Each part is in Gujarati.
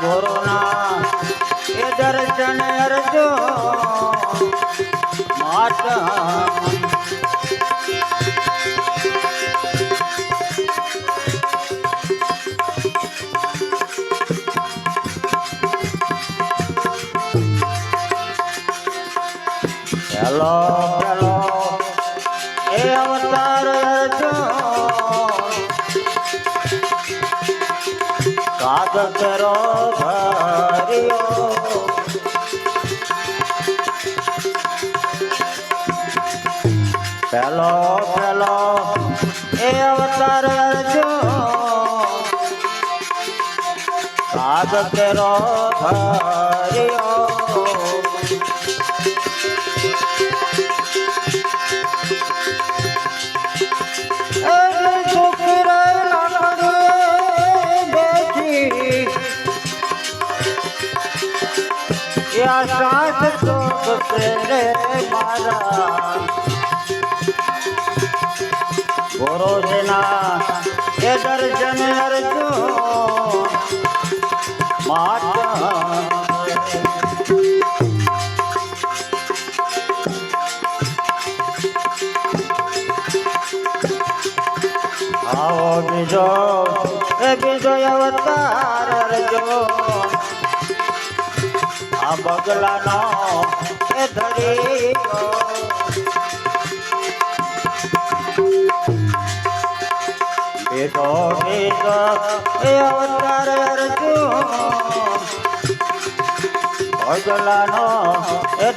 મારા ગુરુના એ દર્શન અરજો માત હેલો હેલો એ અવતાર અરજો કાગ પેલો પેલો એ અવતાર અરજો કાગ કરો પ્રેરે ગુરુજીના એ દર્શન અરજો માતા આવો બીજો એ બીજો અવતાર રજો આ બગલાનો એ બીજો બીજો એ અવતાર રજો બગલાનો એ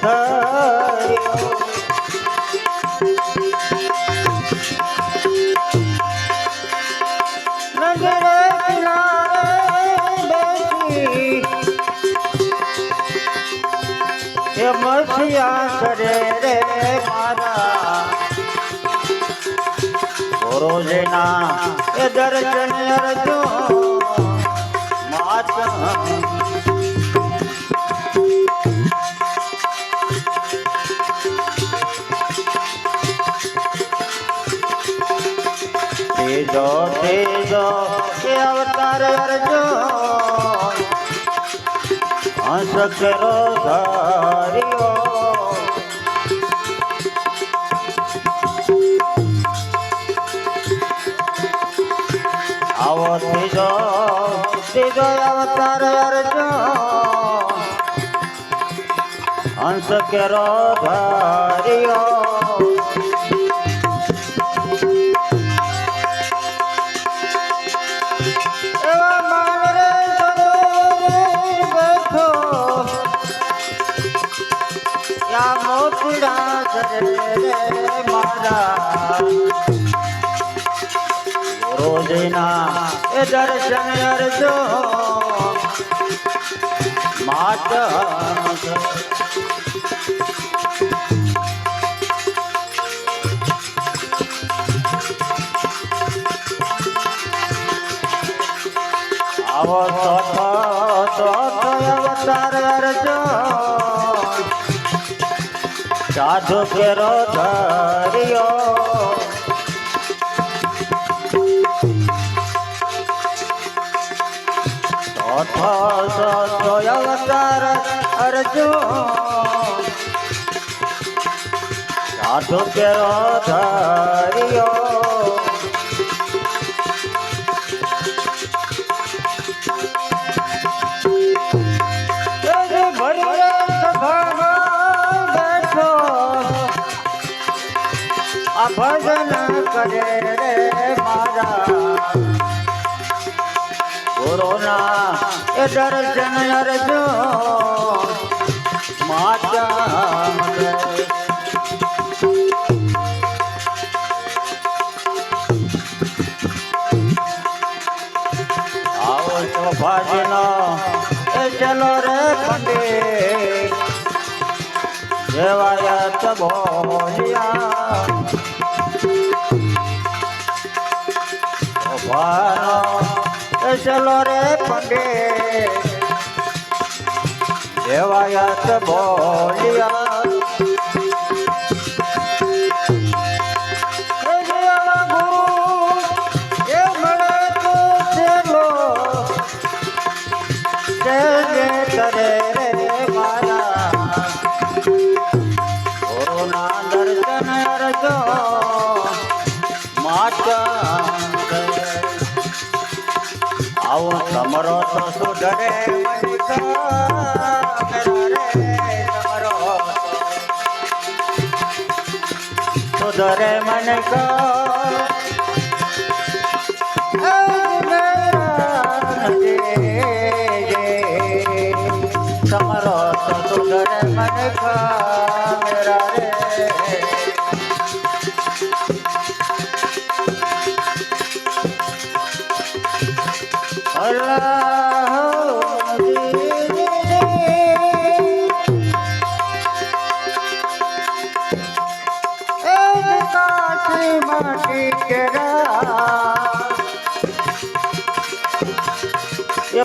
કરે રે. ગુરુજીના એ દર્શન અરજો. માતા તેજો તેજો કે અવતાર અરજો. હંસ કરો ધાર્યો આવો તેજો તેજો અવતાર અરજો હંસ કેરો ધાર્યો રે મારા. ગુરુજીના એ દર્શન અરજો માત આવો ચોથો ચોથો અવતાર અરજો સાધુ કેરો ધર્યો ચોથો ચોથો અવતાર અરજો સાધુ કેરો ધર્યો ભજન કરે રે મારા ગુરુના એ દર્શન અરજો. માતા ભાજીનો એ ચલો રે પંડિત જેવાયા બોલિયા ભાનો એ ચલો રે પંડિત જેવાયત બોલિયા. આવો તમારો તો સુધરે સુધરે મને તમારો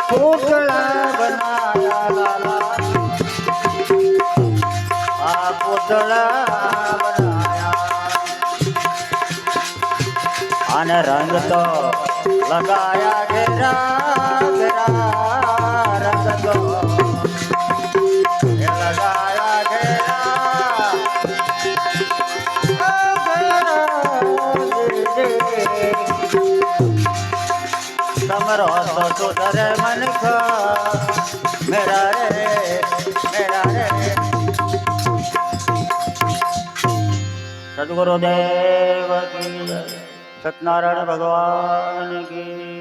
પૂતળા બનાયા આ પૂતળા અને રંગ તો લગાયા ઘેરા તમારો તો સુધરે મન મેરા રે મેરા રે સદગુરુદેવ કી જય. સત્યનારાયણ ભગવાન કી